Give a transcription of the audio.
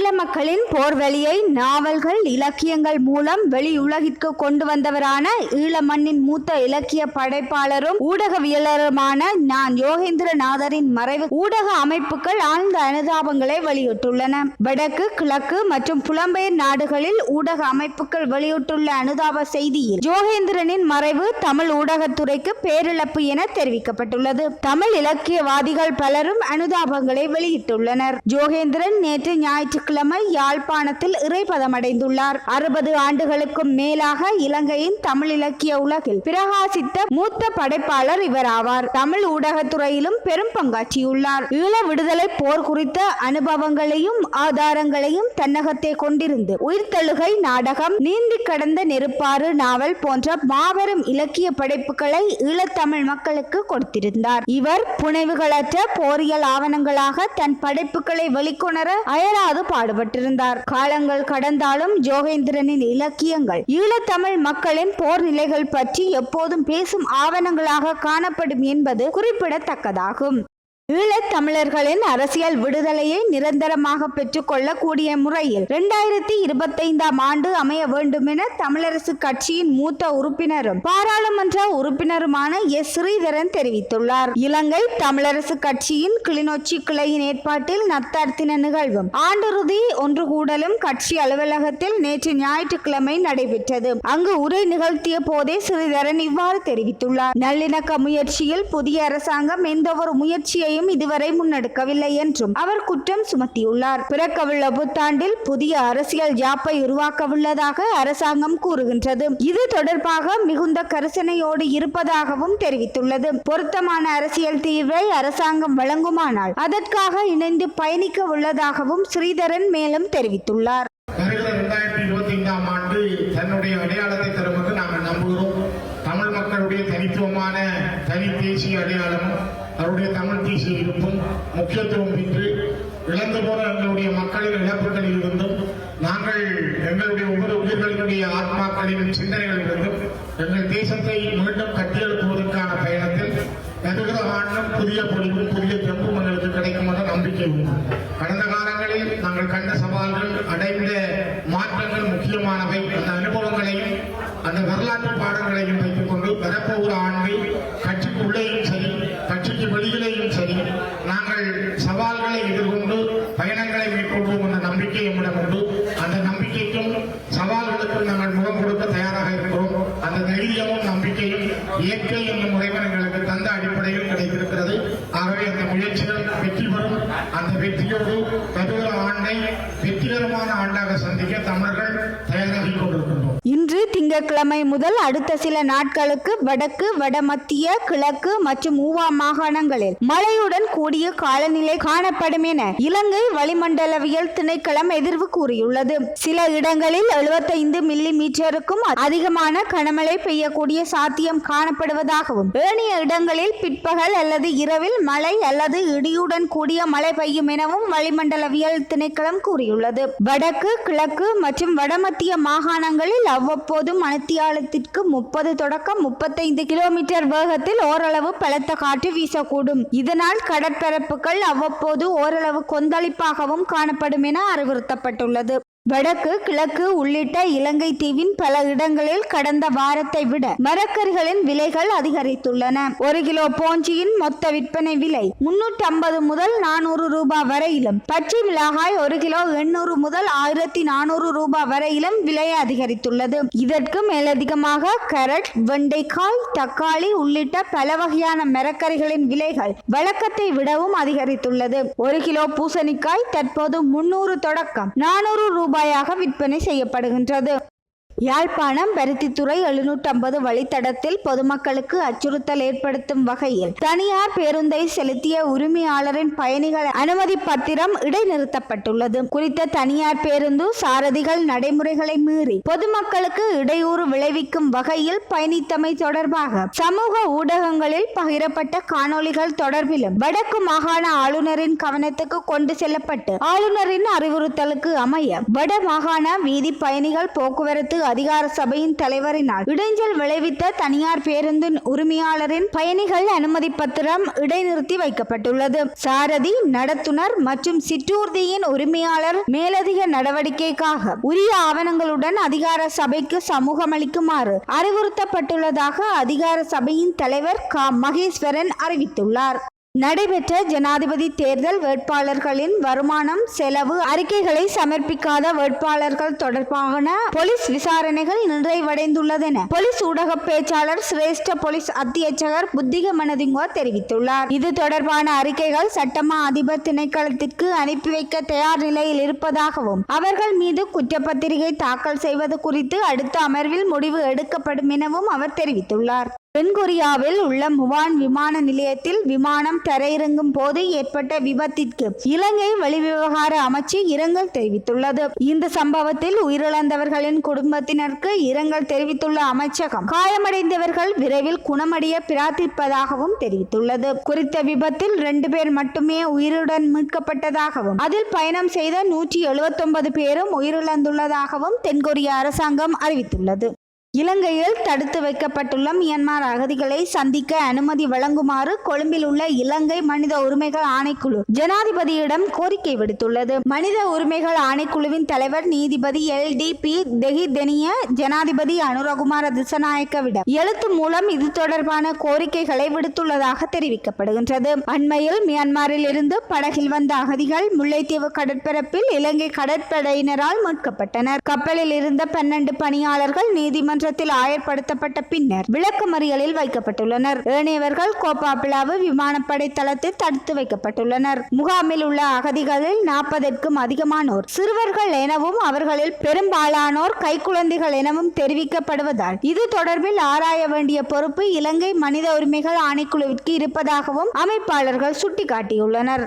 தமிழ மக்களின் போர்வெளியை நாவல்கள் இலக்கியங்கள் மூலம் வெளி உலகிற்கு கொண்டு வந்தவரான ஈழ மண்ணின் மூத்த இலக்கிய படைப்பாளரும் ஊடகவியலருமான நான் யோகேந்திரநாதரின் மறைவு ஊடக அமைப்புகள் ஆழ்ந்த அனுதாபங்களை வெளியிட்டுள்ளன. வடக்கு கிழக்கு மற்றும் புலம்பெயர் நாடுகளில் ஊடக அமைப்புகள் வெளியிட்டுள்ள அனுதாப செய்தியில் யோகேந்திரனின் மறைவு தமிழ் ஊடகத்துறைக்கு பேரிழப்பு என தெரிவிக்கப்பட்டுள்ளது. தமிழ் இலக்கியவாதிகள் பலரும் அனுதாபங்களை வெளியிட்டுள்ளனர். ஜோகேந்திரன் நேற்று ஞாயிற்றுக்கிழமை யாழ்ப்பாணத்தில் இறைபதமடைந்துள்ளார் அறுபது ஆண்டுகளுக்கும் மேலாக இலங்கையின் தமிழ் இலக்கிய உலகில் பிரகாசித்த மூத்த படைப்பாளர் இவர் ஆவார் தமிழ் ஊடகத்துறையிலும் பெரும் பங்காற்றியுள்ளார். ஈழ விடுதலை போர் குறித்த அனுபவங்களையும் ஆதாரங்களையும் தன்னகத்தை கொண்டிருந்து உயிர்த்தழுகை நாடகம் நீந்தி கடந்த நெருப்பாறு நாவல் போன்ற மாபெரும் இலக்கிய படைப்புகளை ஈழத்தமிழ் மக்களுக்கு கொடுத்திருந்தார். இவர் புனைவுகளற்ற போரியல் ஆவணங்களாக தன் படைப்புகளை வெளிக்கொணர அயராது பாடுபட்டிருந்தார். காலங்கள் கடந்தாலும் ஜோகேந்திரனின் இலக்கியங்கள் ஈழத்தமிழ் மக்களின் போர் நிலைகள் பற்றி எப்போதும் பேசும் ஆவணங்களாக காணப்படும் என்பது குறிப்பிடத்தக்கதாகும். ஈழத்தமிழர்களின் அரசியல் விடுதலையை நிரந்தரமாக பெற்றுக்கொள்ளக்கூடிய முறையில் இரண்டாயிரத்தி இருபத்தைந்தாம் ஆண்டு அமைய வேண்டும் என தமிழரசு கட்சியின் மூத்த உறுப்பினரும் பாராளுமன்ற உறுப்பினருமான எஸ். ஸ்ரீதரன் தெரிவித்துள்ளார். இலங்கை தமிழரசு கட்சியின் கிளிநொச்சி கிளையின் ஏற்பாட்டில் நத்தார்த்தின நிகழ்வும் ஆண்டிறுதி ஒன்று கூடலும் கட்சி அலுவலகத்தில் நேற்று ஞாயிற்றுக்கிழமை நடைபெற்றது. அங்கு உரை நிகழ்த்திய போதே ஸ்ரீதரன் இவ்வாறு தெரிவித்துள்ளார். நல்லிணக்க முயற்சியில் புதிய அரசாங்கம் எந்தவொரு முயற்சியையும் இதுவரை முன்னெடுக்கவில்லை என்றும் அவர் குற்றம் சுமத்தியுள்ளார். பிறக்கவுள்ள புத்தாண்டில் புதிய அரசியல் ஜாப்பை உருவாக்கவுள்ளதாக அரசாங்கம் கூறுகின்றது. இது தொடர்பாக மிகுந்த கரிசனையோடு இருப்பதாகவும் தெரிவித்துள்ளது. பொருத்தமான அரசியல் தீர்வை அரசாங்கம் வழங்குமானால் அதற்காக இணைந்து பயணிக்க உள்ளதாகவும் ஸ்ரீதரன் மேலும் தெரிவித்துள்ளார் வருகிற இரண்டாயிரத்தி இருபத்தி ஐந்தாம் ஆண்டு தன்னுடைய அடையாளத்தை தரும் என்று நாங்கள் நம்புகிறோம் தமிழ் மக்களுடைய தனித்துவமான தனி தேசிய அடையாளமும் அவருடைய தமிழ் தேசிய இருப்பும் முக்கியத்துவம் பெற்று இழந்து போன எங்களுடைய மக்களின் இழப்புகளில் இருந்தும் நாங்கள் எங்களுடைய ஒவ்வொரு உயிர்களினுடைய ஆத்மாக்களின் சிந்தனைகளிலிருந்தும் எங்கள் தேசத்தை மீண்டும் கட்டியெழுப்புவதற்கான பயணத்தில் வருகிற ஆண்டும் புதிய பொழிவும் புதிய தெம்பும் எங்களுக்கு கிடைக்கும் என்ற நம்பிக்கை உண்டு. கடந்த காலங்களில் நாங்கள் கண்ட சவால்கள் அடைந்த மாற்றங்கள் முக்கியமானவை அந்த அனுபவங்களையும் அந்த வரலாற்று பாடங்களையும் வைத்துக் கொண்டு வரப்போகிற ஆண்டு கட்சிக்குள்ளேயும் சரி கட்சிக்கு வெளியிலேயும் சரி நாங்கள் சவால்களை எதிர்கொண்டு பயணங்களை மேற்கொள்வோம் என்ற நம்பிக்கை நம்மிடம் உண்டு. அந்த நம்பிக்கைக்கும் சவால்களுக்கும் நாங்கள் முகம் கொடுக்க தயாராக இருக்கிறோம். அந்த தைரியமும் நம்பிக்கையும் இயற்கை என்னும் முறைவன் எங்களுக்கு தந்த அடிப்படையில் கிடைத்திருக்கிறது. ஆகவே அந்த முயற்சிகள் வெற்றி பெறும். அந்த வெற்றியோடு வருகிற ஆண்டை வெற்றிகரமான ஆண்டாக சந்திக்க தமிழர்கள் தயாராகிக் திங்கட்கிழமை முதல் அடுத்த சில நாட்களுக்கு வடக்கு வடமத்திய கிழக்கு மற்றும் ஊவா மாகாணங்களில் மழையுடன் கூடிய காலநிலை காணப்படும் என இலங்கை வளிமண்டலவியல் திணைக்களம் எதிர்வு கூறியுள்ளது. சில இடங்களில் 75 மில்லி மீட்டருக்கும் அதிகமான கனமழை பெய்யக்கூடிய சாத்தியம் காணப்படுவதாகவும் ஏனைய இடங்களில் பிற்பகல் அல்லது இரவில் மழை அல்லது இடியுடன் கூடிய மழை பெய்யும் எனவும் வளிமண்டலவியல் திணைக்களம் கூறியுள்ளது. வடக்கு கிழக்கு மற்றும் வடமத்திய மாகாணங்களில் அவ்வப்போது மணித்தியாலத்திற்கு முப்பது தொடக்கம் முப்பத்தைந்து கிலோமீட்டர் வேகத்தில் ஓரளவு பலத்த காற்று வீசக்கூடும். இதனால் கடற்பரப்புகள் அவ்வப்போது ஓரளவு கொந்தளிப்பாகவும் காணப்படும் என அறிவுறுத்தப்பட்டுள்ளது. வடக்கு கிழக்கு உள்ளிட்ட இலங்கை தீவின் பல இடங்களில் கடந்த வாரத்தை விட மரக்கறிகளின் விலைகள் அதிகரித்துள்ளன. ஒரு கிலோ போஞ்சியின் மொத்த விற்பனை விலை முன்னூற்றி ஐம்பது முதல் நானூறு ரூபாய் வரையிலும். பச்சை மிளகாய் ஒரு கிலோ எண்ணூறு முதல் ஆயிரத்தி நானூறு ரூபாய் வரையிலும் விலை அதிகரித்துள்ளது. இதற்கு மேலதிகமாக கரட் வெண்டைக்காய் தக்காளி உள்ளிட்ட பல வகையான மரக்கறிகளின் விலைகள் வழக்கத்தை விடவும் அதிகரித்துள்ளது. ஒரு கிலோ பூசணிக்காய் தற்போது முன்னூறு தொடக்கம் நானூறு ரூபாயாக விற்பனை செய்யப்படுகின்றது. யாழ்ப்பாணம் பருத்தித்துறை எழுநூற்றம்பது வழித்தடத்தில் பொதுமக்களுக்கு அச்சுறுத்தல் ஏற்படுத்தும் வகையில் தனியார் பேருந்தை செலுத்திய உரிமையாளரின் பயணிகள் அனுமதி பத்திரம் இடைநிறுத்தப்பட்டுள்ளது. குறித்த தனியார் பேருந்து சாரதிகள் நடைமுறைகளை மீறி பொதுமக்களுக்கு இடையூறு விளைவிக்கும் வகையில் பயணித்தமை தொடர்பாக சமூக ஊடகங்களில் பகிரப்பட்ட காணொளிகள் தொடர்பிலும் வடக்கு மாகாண ஆளுநரின் கவனத்துக்கு கொண்டு செல்லப்பட்டு ஆளுநரின் அறிவுறுத்தலுக்கு அமைய வட மாகாண வீதி பயணிகள் போக்குவரத்து அதிகார சபையின் தலைவரினால். இடைஞ்சல் விளைவித்த தனியார் பேருந்தின் உரிமையாளரின் பயணிகள் அனுமதி பத்திரம் இடைநிறுத்தி வைக்கப்பட்டுள்ளது. சாரதி நடத்துனர் மற்றும் சிற்றூர்தியின் உரிமையாளர் மேலதிக நடவடிக்கைக்காக உரிய ஆவணங்களுடன் அதிகார சபைக்கு சமூகமளிக்குமாறு அறிவுறுத்தப்பட்டுள்ளதாக அதிகார சபையின் தலைவர் க. மகேஸ்வரன் அறிவித்துள்ளார். நடைபெற்ற ஜனாதிபதி தேர்தல் வேட்பாளர்களின் வருமானம் செலவு அறிக்கைகளை சமர்ப்பிக்காத வேட்பாளர்கள் தொடர்பான போலீஸ் விசாரணைகள் நிறைவடைந்துள்ளதென போலீஸ் ஊடக பேச்சாளர் சிரேஷ்ட போலீஸ் அத்தியட்சகர் புத்திக மனதிங்கோ தெரிவித்துள்ளார். இது தொடர்பான அறிக்கைகள் சட்டமா அதிபர் திணைக்களத்திற்கு அனுப்பி வைக்க தயார் நிலையில் இருப்பதாகவும் அவர்கள் மீது குற்றப்பத்திரிகை தாக்கல் செய்வது குறித்து அடுத்த அமர்வில் முடிவு எடுக்கப்படும் எனவும் அவர் தெரிவித்துள்ளார். தென்கொரியாவில் உள்ள முவான் விமான நிலையத்தில் விமானம் தரையிறங்கும் போது ஏற்பட்ட விபத்திற்கு இலங்கை வெளிவிவகார அமைச்சு இரங்கல் தெரிவித்துள்ளது. இந்த சம்பவத்தில் உயிரிழந்தவர்களின் குடும்பத்தினருக்கு இரங்கல் தெரிவித்துள்ள அமைச்சகம் காயமடைந்தவர்கள் விரைவில் குணமடைய பிரார்த்திப்பதாகவும் தெரிவித்துள்ளது. குறித்த விபத்தில் ரெண்டு பேர் மட்டுமே உயிருடன் மீட்கப்பட்டதாகவும் அதில் பயணம் செய்த நூற்றி எழுபத்தொன்பது பேரும் உயிரிழந்துள்ளதாகவும் தென்கொரிய அரசாங்கம் அறிவித்துள்ளது. இலங்கையில் தடுத்து வைக்கப்பட்டுள்ள மியான்மர் அகதிகளை சந்திக்க அனுமதி வழங்குமாறு கொழும்பில் உள்ள இலங்கை மனித உரிமைகள் ஆணைக்குழு ஜனாதிபதியிடம் கோரிக்கை விடுத்துள்ளது. மனித உரிமைகள் ஆணைக்குழுவின் தலைவர் நீதிபதி எல் டி பி தெஹிதெனிய ஜனாதிபதி அனுரகுமார திசநாயக்கவிடம் எழுத்து மூலம் இது தொடர்பான கோரிக்கைகளை விடுத்துள்ளதாக தெரிவிக்கப்படுகின்றது. அண்மையில் மியான்மரில் இருந்து படகில் வந்த அகதிகள் முல்லைத்தீவு கடற்பரப்பில் இலங்கை கடற்படையினரால் மீட்கப்பட்டனர். கப்பலில் இருந்த பன்னெண்டு பணியாளர்கள் நீதிமன்ற நீதிமன்றத்தில் ஆயர்படுத்தப்பட்ட பின்னர் விளக்கமறியலில் வைக்கப்பட்டுள்ளனர். ஏனையவர்கள் கோப்பாப்பிளாவு விமானப்படை தளத்தில் தடுத்து வைக்கப்பட்டுள்ளனர். முகாமில் உள்ள அகதிகளில் நாற்பதற்கும் அதிகமானோர் சிறுவர்கள் எனவும் அவர்களில் பெரும்பாலானோர் கைக்குழந்தைகள் எனவும் தெரிவிக்கப்படுவதால் இது தொடர்பில் ஆராய வேண்டிய பொறுப்பு இலங்கை மனித உரிமைகள் ஆணைக்குழுவிற்கு இருப்பதாகவும் அமைப்பாளர்கள் சுட்டிக்காட்டியுள்ளனர்.